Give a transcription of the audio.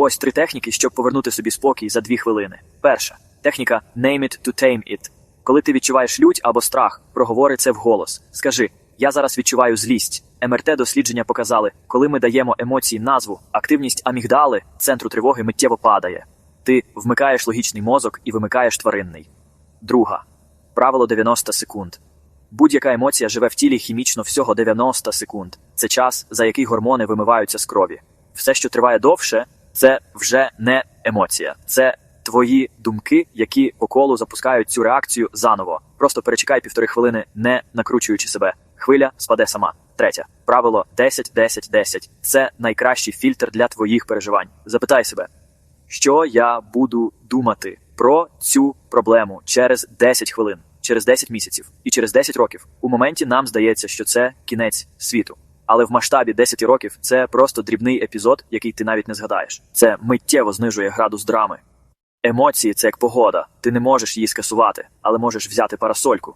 Ось три техніки, щоб повернути собі спокій за дві хвилини. Перша техніка name it to tame it. Коли ти відчуваєш лють або страх, проговори це вголос. Скажи: Я зараз відчуваю злість. МРТ дослідження показали, коли ми даємо емоції назву, активність амігдали центру тривоги миттєво падає. Ти вмикаєш логічний мозок і вимикаєш тваринний. Друга правило 90 секунд. Будь-яка емоція живе в тілі хімічно всього 90 секунд. Це час, за який гормони вимиваються з крові. Все, що триває довше, це вже не емоція, це твої думки, які по колу запускають цю реакцію заново. Просто перечекай півтори хвилини, не накручуючи себе. Хвиля спаде сама. Третє правило 10-10-10. Це найкращий фільтр для твоїх переживань. Запитай себе, що я буду думати про цю проблему через 10 хвилин, через 10 місяців і через 10 років. У моменті нам здається, що це кінець світу. Але в масштабі 10 років це просто дрібний епізод, який ти навіть не згадаєш. Це миттєво знижує градус драми. Емоції це як погода. Ти не можеш її скасувати, але можеш взяти парасольку